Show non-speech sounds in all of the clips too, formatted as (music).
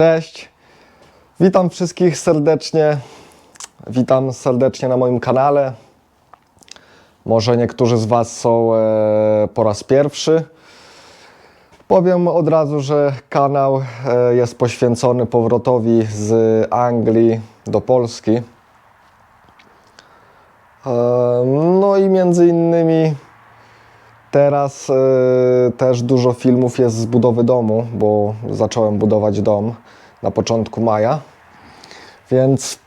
Cześć. Witam wszystkich serdecznie. Witam serdecznie na moim kanale. Może niektórzy z Was są e, po raz pierwszy. Powiem od razu, że kanał e, jest poświęcony powrotowi z Anglii do Polski. E, No i między innymi teraz e, też dużo filmów jest z budowy domu, bo zacząłem budować dom na początku maja. Więc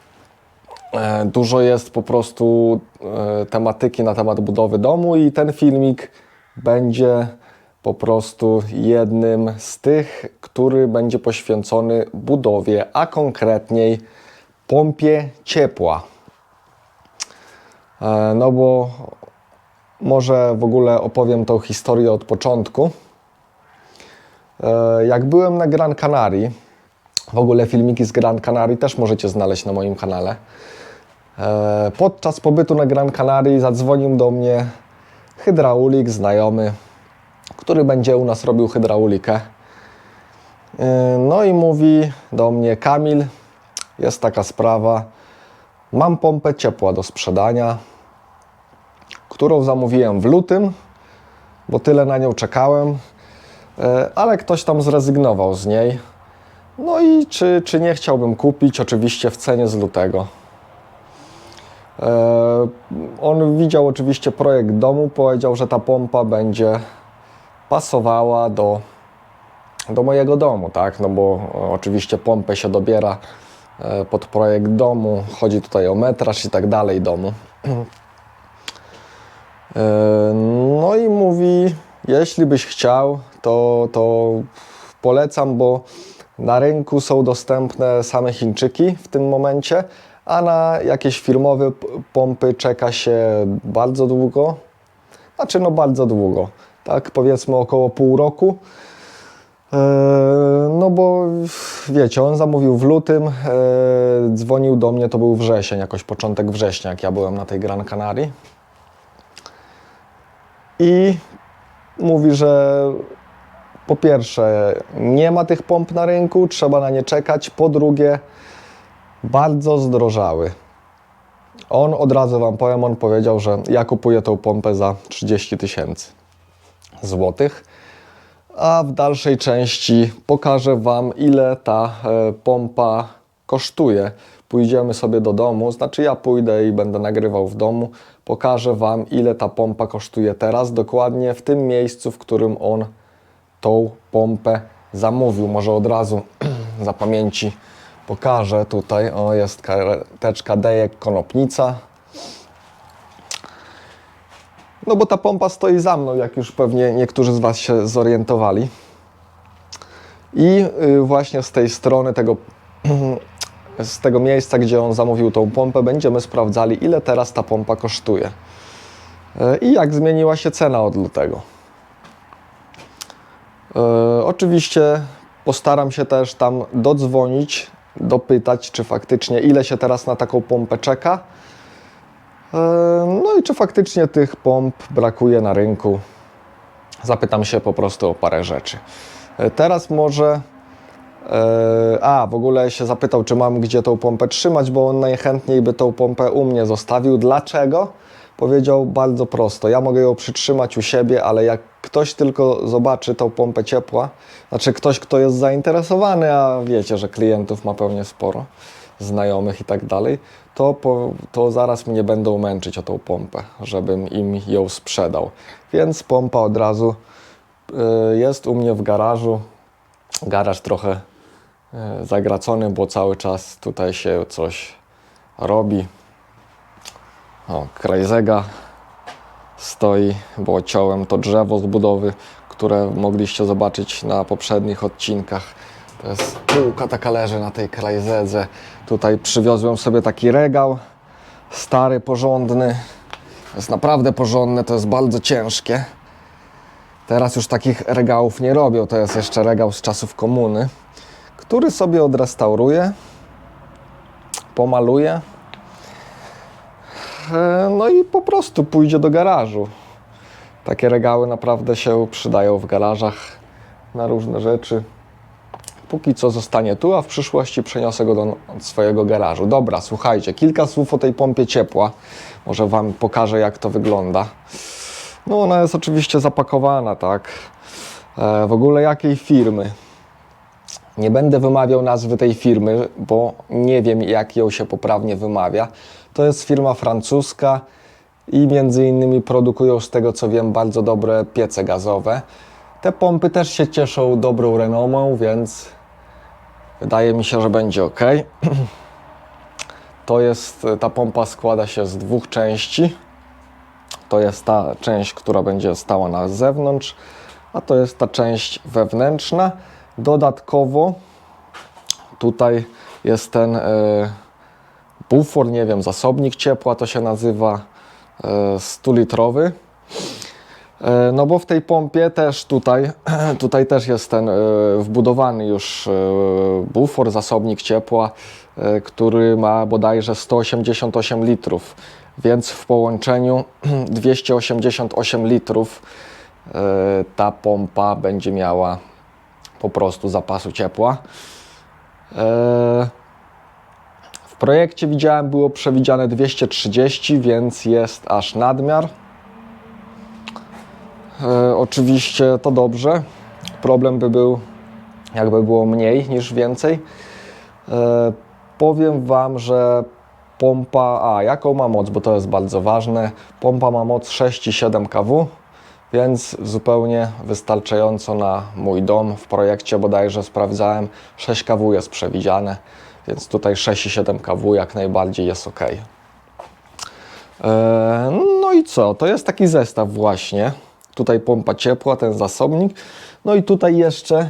e, dużo jest po prostu e, tematyki na temat budowy domu i ten filmik będzie po prostu jednym z tych, który będzie poświęcony budowie, a konkretniej pompie ciepła. E, No bo może w ogóle opowiem tą historię od początku. E, Jak byłem na Gran Canaria, w ogóle filmiki z Gran Canaria też możecie znaleźć na moim kanale. E, Podczas pobytu na Gran Canaria zadzwonił do mnie hydraulik znajomy, który będzie u nas robił hydraulikę. E, No i mówi do mnie: Kamil, jest taka sprawa. Mam pompę ciepła do sprzedania, którą zamówiłem w lutym, bo tyle na nią czekałem, e, ale ktoś tam zrezygnował z niej. No i czy, czy nie chciałbym kupić? Oczywiście w cenie z lutego. E, On widział oczywiście projekt domu, powiedział, że ta pompa będzie pasowała do, do mojego domu, tak? No bo oczywiście pompę się dobiera e, pod projekt domu, chodzi tutaj o metraż i tak dalej domu. (clears throat) E, No i mówi, jeśli byś chciał, to, to polecam, bo na rynku są dostępne same Chińczyki w tym momencie, a na jakieś firmowe pompy czeka się bardzo długo. Znaczy, no bardzo długo. Tak, powiedzmy około pół roku. E, No bo wiecie, on zamówił w lutym, e, dzwonił do mnie, to był wrzesień, jakoś początek września, jak ja byłem na tej Gran Canaria. I mówi, że po pierwsze nie ma tych pomp na rynku, trzeba na nie czekać. Po drugie, bardzo zdrożały. On od razu Wam powiem, on powiedział, że ja kupuję tą pompę za 30 tysięcy złotych. A w dalszej części pokażę Wam, ile ta e, pompa kosztuje. Pójdziemy sobie do domu, znaczy ja pójdę i będę nagrywał w domu. Pokażę Wam, ile ta pompa kosztuje teraz, dokładnie w tym miejscu, w którym on tą pompę zamówił. Może od razu (clears throat) za pamięci pokażę tutaj. O, jest karteczka Dejek Konopnica. No bo ta pompa stoi za mną, jak już pewnie niektórzy z Was się zorientowali. I y, właśnie z tej strony tego, (clears throat) z tego miejsca, gdzie on zamówił tą pompę, będziemy sprawdzali, ile teraz ta pompa kosztuje. Y, I jak zmieniła się cena od lutego. E, oczywiście postaram się też tam dodzwonić, dopytać, czy faktycznie ile się teraz na taką pompę czeka. E, no i czy faktycznie tych pomp brakuje na rynku. Zapytam się po prostu o parę rzeczy. E, teraz może. E, A, w ogóle się zapytał, czy mam gdzie tą pompę trzymać, bo on najchętniej by tą pompę u mnie zostawił. Dlaczego? Powiedział bardzo prosto. Ja mogę ją przytrzymać u siebie, ale jak ktoś tylko zobaczy tą pompę ciepła, znaczy ktoś, kto jest zainteresowany, a wiecie, że klientów ma pewnie sporo, znajomych i tak dalej, to, po, to zaraz mnie będą męczyć o tą pompę, żebym im ją sprzedał. Więc pompa od razu y, jest u mnie w garażu. Garaż trochę zagracony, bo cały czas tutaj się coś robi. O, Krajzega stoi, bo ciąłem to drzewo z budowy, które mogliście zobaczyć na poprzednich odcinkach. To jest półka taka leży na tej krajzedze. Tutaj przywiozłem sobie taki regał, stary, porządny. Jest naprawdę porządne, to jest bardzo ciężkie. Teraz już takich regałów nie robią, to jest jeszcze regał z czasów komuny, który sobie odrestauruję, pomaluję E, No i po prostu pójdzie do garażu. Takie regały naprawdę się przydają w garażach na różne rzeczy. Póki co zostanie tu, a w przyszłości przeniosę go do swojego garażu. Dobra, słuchajcie, kilka słów o tej pompie ciepła. Może Wam pokażę, jak to wygląda. No, ona jest oczywiście zapakowana, tak. E, w ogóle jakiej firmy? Nie będę wymawiał nazwy tej firmy, bo nie wiem, jak ją się poprawnie wymawia. To jest firma francuska i między innymi produkują, z tego co wiem, bardzo dobre piece gazowe. Te pompy też się cieszą dobrą renomą, więc wydaje mi się, że będzie ok. (clears throat) To jest, ta pompa składa się z dwóch części. To jest ta część, która będzie stała na zewnątrz, a to jest ta część wewnętrzna. Dodatkowo tutaj jest ten e, bufor, nie wiem, zasobnik ciepła to się nazywa, e, 100-litrowy. E, No bo w tej pompie też tutaj, (clears throat) tutaj też jest ten wbudowany już bufor, zasobnik ciepła, który ma bodajże 188 litrów, więc w połączeniu (clears throat) 288 litrów ta pompa będzie miała po prostu zapasu ciepła. E, W projekcie widziałem było przewidziane 230, więc jest aż nadmiar. E, oczywiście to dobrze. Problem by był, jakby było mniej niż więcej. E, powiem Wam, że pompa, a jaką ma moc, bo to jest bardzo ważne. Pompa ma moc 6,7 kW, więc zupełnie wystarczająco na mój dom. W projekcie bodajże sprawdzałem, 6 kW jest przewidziane, więc tutaj 6,7 kW jak najbardziej jest ok. E, No i co? To jest taki zestaw właśnie. Tutaj pompa ciepła, ten zasobnik. No i tutaj jeszcze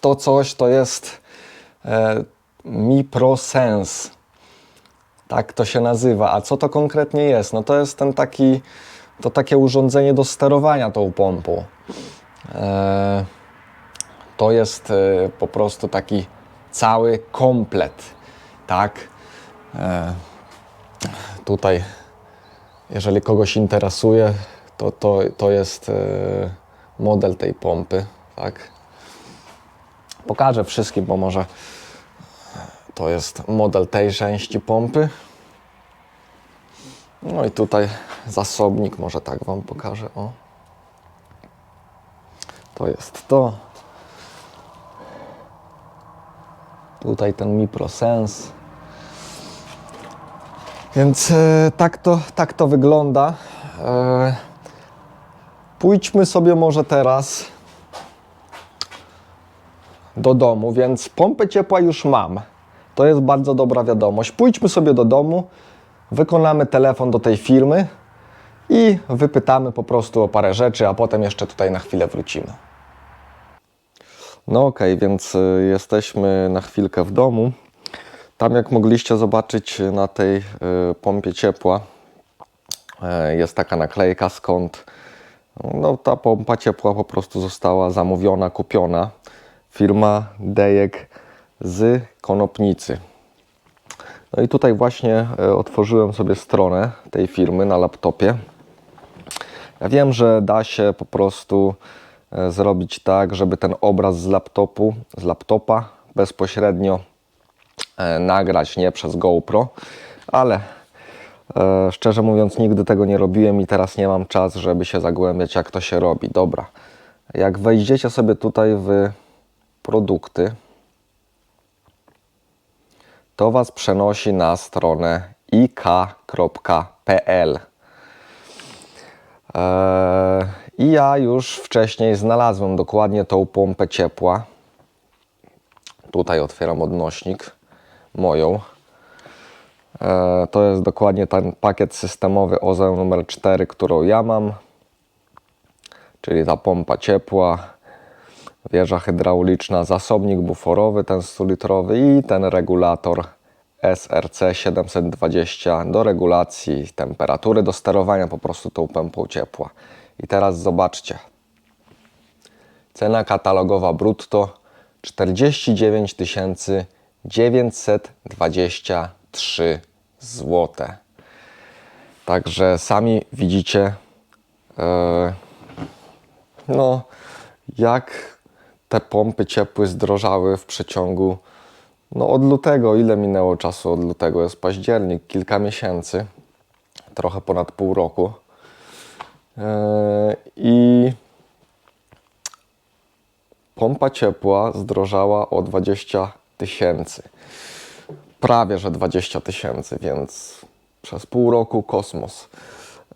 to coś to jest e, MiProSense. Tak to się nazywa. A co to konkretnie jest? No to jest ten taki, to takie urządzenie do sterowania tą pompą. E, to jest e, po prostu taki cały komplet. Tak. E, tutaj, jeżeli kogoś interesuje, to, to, to jest model tej pompy. Tak. Pokażę wszystkim, bo może to jest model tej części pompy. No i tutaj zasobnik, może tak Wam pokażę. O. To jest to. Tutaj ten MiProSense. Więc e, tak, to, tak to wygląda. E, pójdźmy sobie może teraz do domu, więc pompę ciepła już mam. To jest bardzo dobra wiadomość. Pójdźmy sobie do domu, wykonamy telefon do tej firmy i wypytamy po prostu o parę rzeczy, a potem jeszcze tutaj na chwilę wrócimy. No okej, okay, więc y, jesteśmy na chwilkę w domu. Tam jak mogliście zobaczyć na tej y, pompie ciepła y, jest taka naklejka skąd no, ta pompa ciepła po prostu została zamówiona, kupiona. Firma Dejek z Konopnicy. No i tutaj właśnie e, otworzyłem sobie stronę tej firmy na laptopie. Ja wiem, że da się po prostu e, zrobić tak, żeby ten obraz z laptopu, z laptopa bezpośrednio e, nagrać, nie przez GoPro, ale szczerze mówiąc nigdy tego nie robiłem i teraz nie mam czas, żeby się zagłębiać jak to się robi. Dobra, jak wejdziecie sobie tutaj w produkty, to Was przenosi na stronę ik.pl. Eee, I ja już wcześniej znalazłem dokładnie tą pompę ciepła. Tutaj otwieram odnośnik moją. Eee, to jest dokładnie ten pakiet systemowy OZE numer 4, którą ja mam. Czyli ta pompa ciepła, wieża hydrauliczna, zasobnik buforowy, ten 100-litrowy i ten regulator SRC 720 do regulacji temperatury, do sterowania po prostu tą pompą ciepła. I teraz zobaczcie. Cena katalogowa brutto 49 923 zł. Także sami widzicie, yy, no, jak te pompy ciepłe zdrożały w przeciągu no od lutego, ile minęło czasu od lutego? Jest październik, kilka miesięcy, trochę ponad pół roku. Yy, I pompa ciepła zdrożała o 20 tysięcy. Prawie że 20 tysięcy, więc przez pół roku kosmos.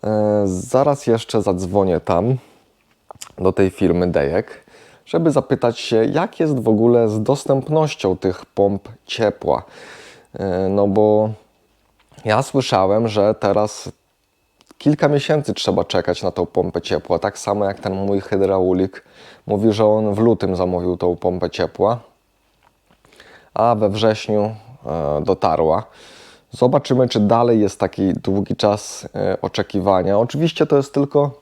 Yy, Zaraz jeszcze zadzwonię tam do tej firmy Dejek, żeby zapytać się, jak jest w ogóle z dostępnością tych pomp ciepła. Yy, No bo ja słyszałem, że teraz kilka miesięcy trzeba czekać na tą pompę ciepła. Tak samo jak ten mój hydraulik mówi, że on w lutym zamówił tą pompę ciepła, a we wrześniu e, dotarła. Zobaczymy, czy dalej jest taki długi czas e, oczekiwania. Oczywiście to jest tylko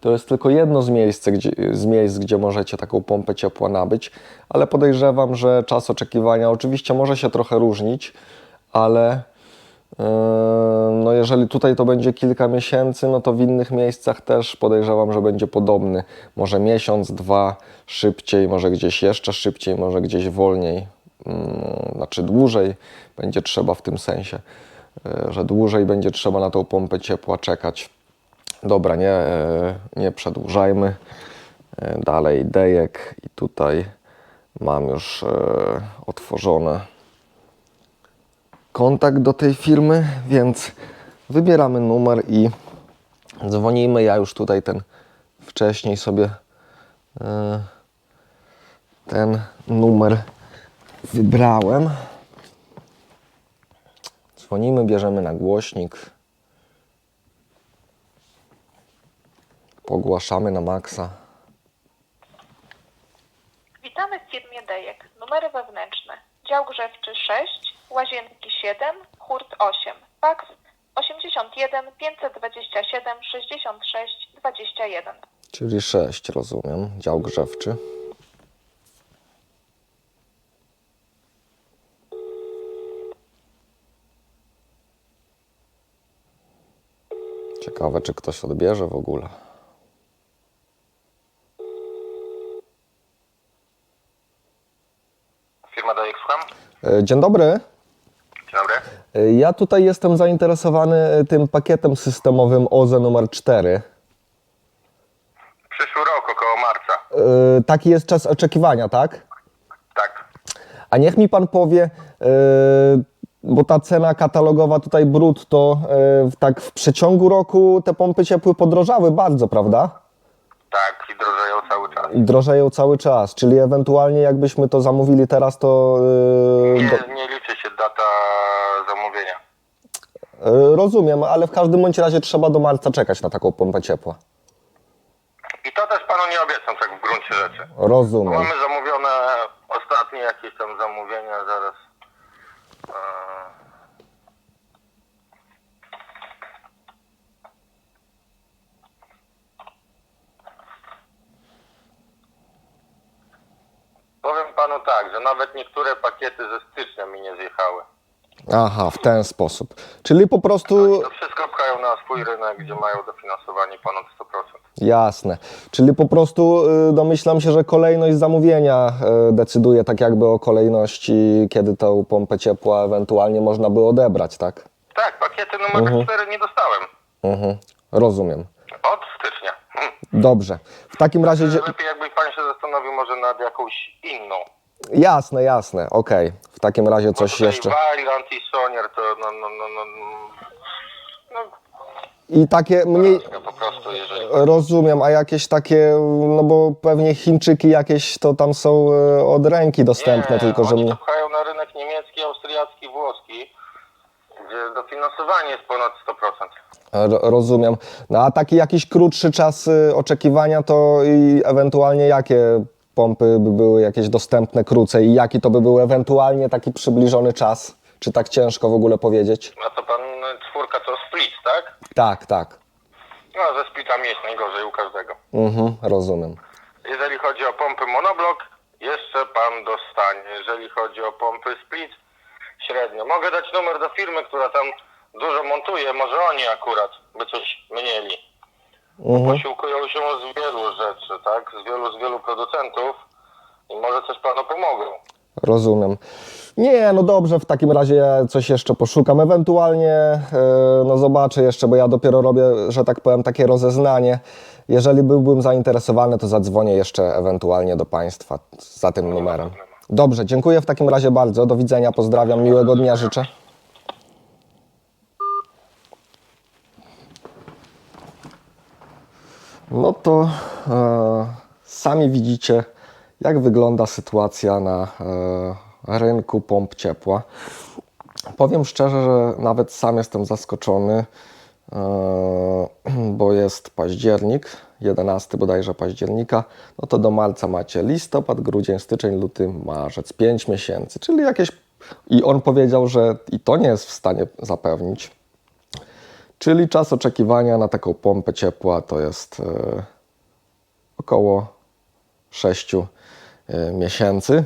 to jest tylko jedno z miejsc, gdzie, z miejsc, gdzie możecie taką pompę ciepła nabyć, ale podejrzewam, że czas oczekiwania oczywiście może się trochę różnić, ale yy, no jeżeli tutaj to będzie kilka miesięcy, no to w innych miejscach też podejrzewam, że będzie podobny. Może miesiąc, dwa szybciej, może gdzieś jeszcze szybciej, może gdzieś wolniej, yy, znaczy dłużej będzie trzeba w tym sensie, yy, że dłużej będzie trzeba na tą pompę ciepła czekać. Dobra, nie, e, nie przedłużajmy. E, Dalej dejek i tutaj mam już e, otworzony kontakt do tej firmy, więc wybieramy numer i dzwonimy. Ja już tutaj ten wcześniej sobie ten numer wybrałem. Dzwonimy, bierzemy na głośnik. Ogłaszamy na maksa. Witamy w firmie Dejek. Numery wewnętrzne. Dział grzewczy 6, łazienki 7, hurt 8, faks 81 527 66 21. Czyli 6, rozumiem. Dział grzewczy. Ciekawe, czy ktoś odbierze w ogóle. Firma Dajek, słucham. E, Dzień dobry. Dzień dobry. E, Ja tutaj jestem zainteresowany e, tym pakietem systemowym OZE numer 4. Przyszły rok, około marca. E, Taki jest czas oczekiwania, tak? Tak. A niech mi pan powie, e, bo ta cena katalogowa tutaj brutto, e, tak w przeciągu roku te pompy ciepłe podrożały bardzo, prawda? Tak, i drożeją cały czas. I drożeją cały czas, czyli ewentualnie jakbyśmy to zamówili teraz, to do, Nie, nie liczy się data zamówienia. e, rozumiem, ale w każdym bądź razie trzeba do marca czekać na taką pompę ciepła. I to też panu nie obiecam tak w gruncie rzeczy. Rozumiem. Mamy zamówione ostatnie jakieś tam zamówienia, zaraz. e, Panu tak, że nawet niektóre pakiety ze stycznia mi nie zjechały. Aha, w ten sposób. Czyli po prostu, To wszystko pchają na swój rynek, gdzie mają dofinansowanie ponad 100%. jasne, czyli po prostu y, domyślam się, że kolejność zamówienia y, decyduje tak jakby o kolejności, kiedy tą pompę ciepła ewentualnie można by odebrać, tak? Tak, pakiety numer 4 nie dostałem. Mhm, rozumiem. Od stycznia. Dobrze. W takim razie, dzie- Lepiej jakby pan się zastanowił może nad jakąś inną. Jasne, jasne, okej. W takim razie coś Tutaj jeszcze. Wali, Antisonier to no, no, no, no, no, I takie mniej, no po prostu jeżeli... rozumiem, a jakieś takie, no bo pewnie Chińczyki jakieś to tam są y, od ręki dostępne, nie, tylko że oni mnie... to pchają na rynek niemiecki, austriacki, włoski, gdzie dofinansowanie jest ponad 100%. R- Rozumiem. No a taki jakiś krótszy czas y, oczekiwania to i ewentualnie jakie pompy by były jakieś dostępne krócej i jaki to by był ewentualnie taki przybliżony czas? Czy tak ciężko w ogóle powiedzieć? A to pan e, czwórka to split, tak? Tak, tak. No ze splitami jest najgorzej u każdego. Mhm, rozumiem. Jeżeli chodzi o pompy monoblok, jeszcze pan dostanie. Jeżeli chodzi o pompy split, średnio. Mogę dać numer do firmy, która tam dużo montuje, może oni akurat by coś mieli. Mhm. Posiłkują się z wielu rzeczy, tak? Z wielu, z wielu producentów i może coś panu pomogą. Rozumiem. Nie, no dobrze, w takim razie ja coś jeszcze poszukam. Ewentualnie, e, no zobaczę jeszcze, bo ja dopiero robię, że tak powiem, takie rozeznanie. Jeżeli byłbym zainteresowany, to zadzwonię jeszcze ewentualnie do Państwa za tym numerem. Dobrze, dziękuję w takim razie bardzo. Do widzenia, pozdrawiam, miłego dnia życzę. No to e, sami widzicie, jak wygląda sytuacja na e, rynku pomp ciepła. Powiem szczerze, że nawet sam jestem zaskoczony, e, bo jest październik, 11 bodajże października, no to do marca macie listopad, grudzień, styczeń, luty, marzec, 5 miesięcy, czyli jakieś... I on powiedział, że i to nie jest w stanie zapewnić. Czyli czas oczekiwania na taką pompę ciepła to jest e, około 6 e, miesięcy.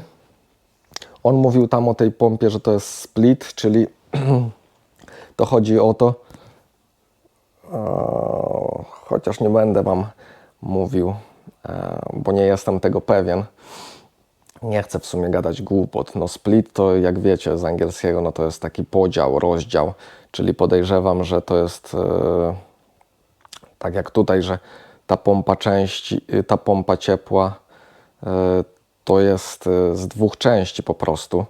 On mówił tam o tej pompie, że to jest split, czyli (clears throat) to chodzi o to, e, chociaż nie będę Wam mówił, bo nie jestem tego pewien. Nie chcę w sumie gadać głupot. No split to jak wiecie z angielskiego, no to jest taki podział, rozdział, czyli podejrzewam, że to jest e, tak jak tutaj, że ta pompa części, y, ta pompa ciepła e, to jest e, z dwóch części po prostu.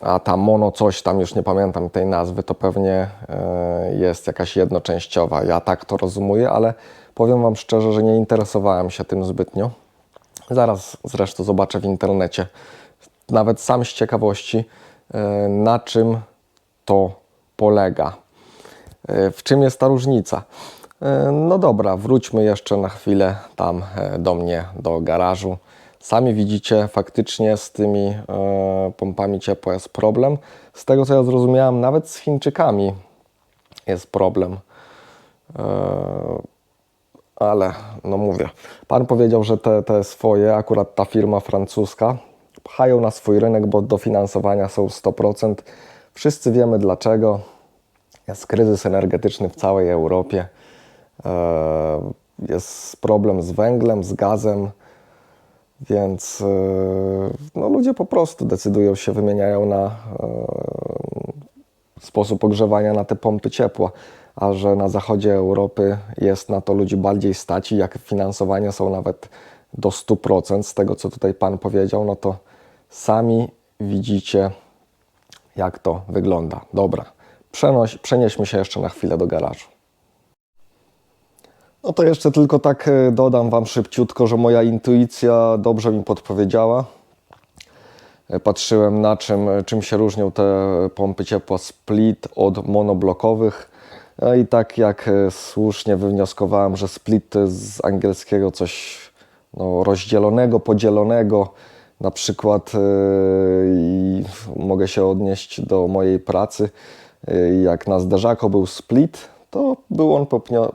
A ta mono coś tam, już nie pamiętam tej nazwy, to pewnie e, jest jakaś jednoczęściowa. Ja tak to rozumuję, ale powiem Wam szczerze, że nie interesowałem się tym zbytnio. Zaraz zresztą zobaczę w internecie, nawet sam z ciekawości, e, na czym to polega. E, W czym jest ta różnica? E, No dobra, wróćmy jeszcze na chwilę tam do mnie, do garażu. Sami widzicie, faktycznie z tymi pompami ciepła jest problem. Z tego co ja zrozumiałem, nawet z Chińczykami jest problem. Ale no mówię, pan powiedział, że te, te swoje, akurat ta firma francuska, pchają na swój rynek, bo dofinansowania są 100%. Wszyscy wiemy dlaczego. Jest kryzys energetyczny w całej Europie. E, Jest problem z węglem, z gazem, więc e, no, ludzie po prostu decydują się, wymieniają na e, sposób ogrzewania na te pompy ciepła, a że na zachodzie Europy jest na to ludzi bardziej stać i jak finansowania są nawet do 100% z tego, co tutaj Pan powiedział, no to sami widzicie, jak to wygląda. Dobra, przenoś, przenieśmy się jeszcze na chwilę do garażu. No to jeszcze tylko tak e, dodam Wam szybciutko, że moja intuicja dobrze mi podpowiedziała. E, Patrzyłem na czym, czym się różnią te pompy ciepła split od monoblokowych. No i tak jak e, słusznie wywnioskowałem, że split z angielskiego coś no, rozdzielonego, podzielonego. Na przykład e, mogę się odnieść do mojej pracy. E, Jak na zderzaku był split, to był on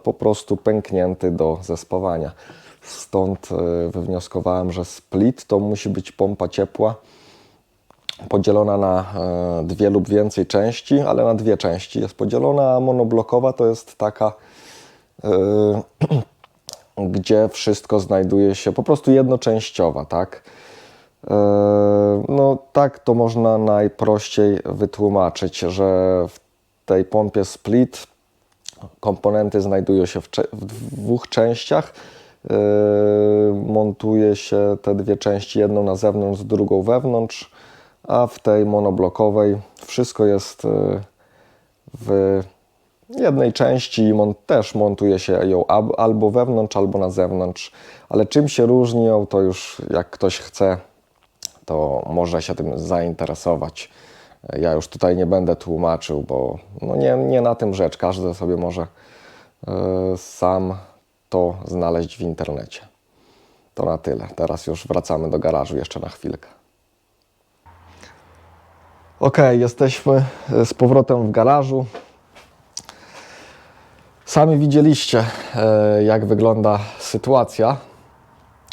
po, prostu pęknięty do zespawania. Stąd wywnioskowałem, że split to musi być pompa ciepła podzielona na e, dwie lub więcej części, ale na dwie części jest podzielona, a monoblokowa to jest taka, e, (clears throat) gdzie wszystko znajduje się po prostu jednoczęściowa, tak? E, No tak to można najprościej wytłumaczyć, że w tej pompie split komponenty znajdują się w, w dwóch częściach. Yy, montuje się te dwie części, jedną na zewnątrz, drugą wewnątrz, a w tej monoblokowej wszystko jest yy, w jednej części i mon- też montuje się ją albo wewnątrz, albo na zewnątrz. Ale czym się różnią, to już jak ktoś chce, to może się tym zainteresować. Ja już tutaj nie będę tłumaczył, bo no nie, nie na tym rzecz. Każdy sobie może e, sam to znaleźć w internecie. To na tyle. Teraz już wracamy do garażu jeszcze na chwilkę. Ok, jesteśmy e, z powrotem w garażu. Sami widzieliście, e, jak wygląda sytuacja,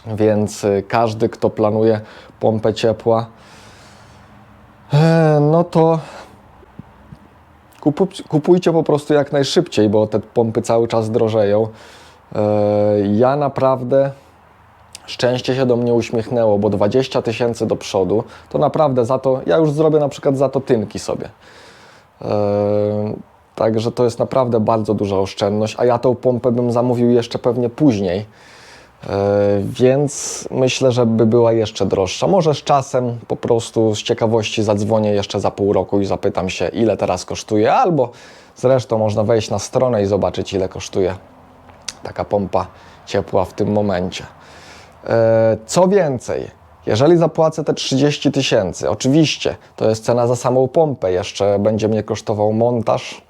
więc e, każdy, kto planuje pompę ciepła, no to kupu, kupujcie po prostu jak najszybciej, bo te pompy cały czas drożeją. Ja naprawdę szczęście się do mnie uśmiechnęło, bo 20 tysięcy do przodu, to naprawdę za to, ja już zrobię na przykład za to tynki sobie. Eee, Także to jest naprawdę bardzo duża oszczędność, a ja tą pompę bym zamówił jeszcze pewnie później, Eee, więc myślę, że by była jeszcze droższa. Może z czasem po prostu z ciekawości zadzwonię jeszcze za pół roku i zapytam się, ile teraz kosztuje, albo zresztą można wejść na stronę i zobaczyć, ile kosztuje taka pompa ciepła w tym momencie. E, Co więcej, jeżeli zapłacę te 30 tysięcy, oczywiście to jest cena za samą pompę, jeszcze będzie mnie kosztował montaż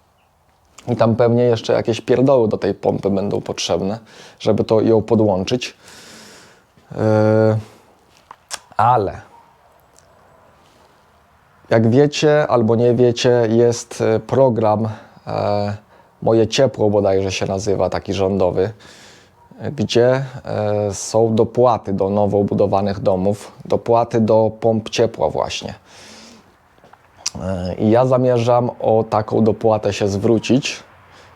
i tam pewnie jeszcze jakieś pierdoły do tej pompy będą potrzebne, żeby to ją podłączyć. E, Ale jak wiecie albo nie wiecie, jest e, program Moje Ciepło bodajże się nazywa, taki rządowy, gdzie e, są dopłaty do nowo budowanych domów, dopłaty do pomp ciepła właśnie. E, I ja zamierzam o taką dopłatę się zwrócić.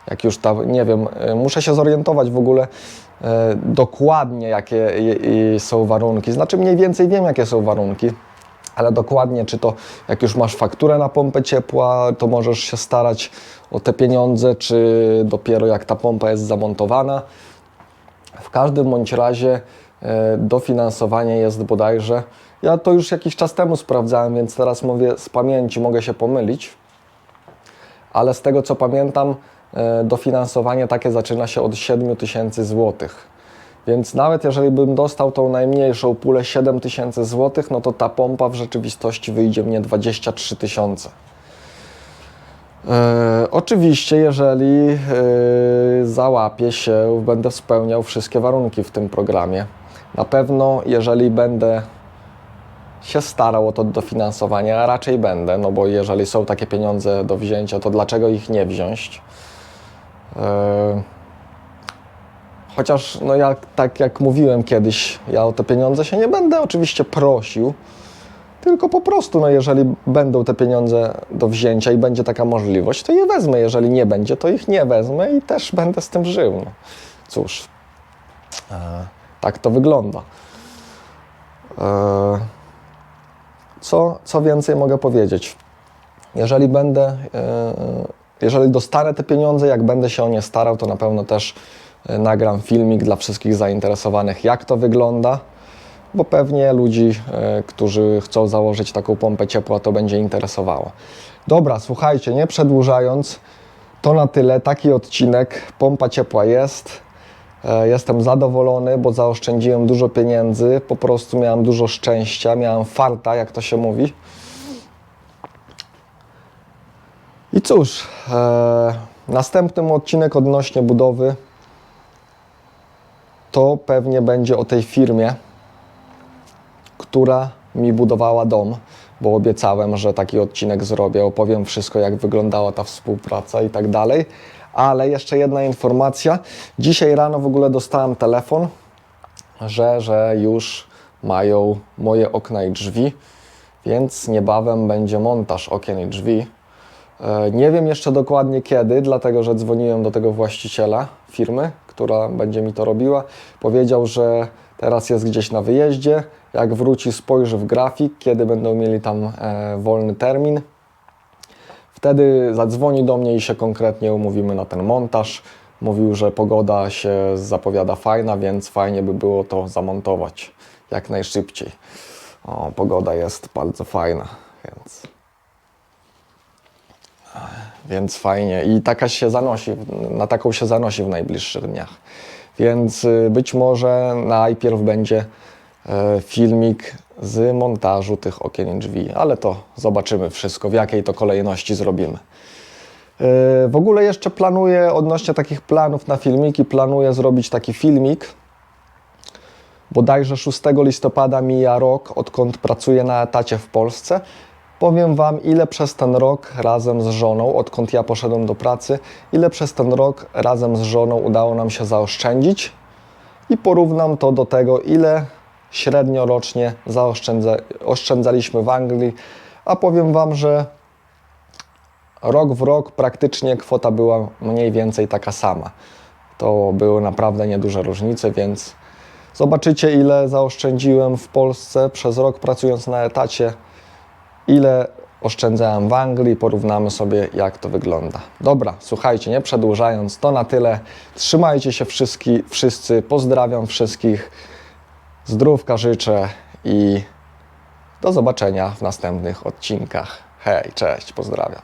Jak już tam, nie wiem, e, muszę się zorientować w ogóle dokładnie, jakie są warunki. Znaczy, mniej więcej wiem, jakie są warunki, ale dokładnie, czy to jak już masz fakturę na pompę ciepła, to możesz się starać o te pieniądze, czy dopiero jak ta pompa jest zamontowana. W każdym bądź razie e, dofinansowanie jest bodajże. Ja to już jakiś czas temu sprawdzałem, więc teraz mówię z pamięci, mogę się pomylić. Ale z tego co pamiętam, e, dofinansowanie takie zaczyna się od 7 tysięcy złotych. Więc nawet jeżeli bym dostał tą najmniejszą pulę 7 tysięcy złotych, no to ta pompa w rzeczywistości wyjdzie mnie 23 tysiące. E, oczywiście, jeżeli e, załapię się, będę spełniał wszystkie warunki w tym programie. Na pewno, jeżeli będę się starał o to dofinansowanie, a raczej będę, no bo jeżeli są takie pieniądze do wzięcia, to dlaczego ich nie wziąć? E, Chociaż, no jak, tak jak mówiłem kiedyś, ja o te pieniądze się nie będę oczywiście prosił, tylko po prostu, no jeżeli będą te pieniądze do wzięcia i będzie taka możliwość, to je wezmę. Jeżeli nie będzie, to ich nie wezmę i też będę z tym żył. No. Cóż, e, tak to wygląda. E, co, co więcej mogę powiedzieć? Jeżeli będę, e, jeżeli dostanę te pieniądze, jak będę się o nie starał, to na pewno też e, nagram filmik dla wszystkich zainteresowanych, jak to wygląda bo pewnie ludzi, e, którzy chcą założyć taką pompę ciepła, to będzie interesowało. Dobra, słuchajcie, nie przedłużając, to na tyle. Taki odcinek. Pompa ciepła jest. E, Jestem zadowolony, bo zaoszczędziłem dużo pieniędzy. Po prostu miałem dużo szczęścia, miałem farta, jak to się mówi. I cóż, e, następny odcinek odnośnie budowy to pewnie będzie o tej firmie, która mi budowała dom, bo obiecałem, że taki odcinek zrobię, opowiem wszystko, jak wyglądała ta współpraca i tak dalej. Ale jeszcze jedna informacja. Dzisiaj rano w ogóle dostałem telefon, że, że już mają moje okna i drzwi, więc niebawem będzie montaż okien i drzwi. E, Nie wiem jeszcze dokładnie kiedy, dlatego że dzwoniłem do tego właściciela firmy, która będzie mi to robiła. Powiedział, że teraz jest gdzieś na wyjeździe. Jak wróci, spojrzy w grafik, kiedy będą mieli tam e, wolny termin. Wtedy zadzwoni do mnie i się konkretnie umówimy na ten montaż. Mówił, że pogoda się zapowiada fajna, więc fajnie by było to zamontować jak najszybciej. O, pogoda jest bardzo fajna, więc więc fajnie. I taka się zanosi, na taką się zanosi w najbliższych dniach. Więc y, być może najpierw będzie filmik z montażu tych okien i drzwi, ale to zobaczymy wszystko, w jakiej to kolejności zrobimy. E, W ogóle jeszcze planuję, odnośnie takich planów na filmiki, planuję zrobić taki filmik. Bodajże 6 listopada mija rok, odkąd pracuję na etacie w Polsce. Powiem Wam, ile przez ten rok razem z żoną, odkąd ja poszedłem do pracy, ile przez ten rok razem z żoną udało nam się zaoszczędzić i porównam to do tego, ile średnio rocznie zaoszczędza, oszczędzaliśmy w Anglii, a powiem Wam, że rok w rok praktycznie kwota była mniej więcej taka sama. to były naprawdę nieduże różnice, więc zobaczycie ile zaoszczędziłem w Polsce przez rok pracując na etacie, ile oszczędzałem w Anglii, porównamy sobie jak to wygląda. Dobra, słuchajcie, nie przedłużając, to na tyle. Trzymajcie się wszyscy, pozdrawiam wszystkich, Zdrówka życzę i do zobaczenia w następnych odcinkach. Hej, cześć, pozdrawiam.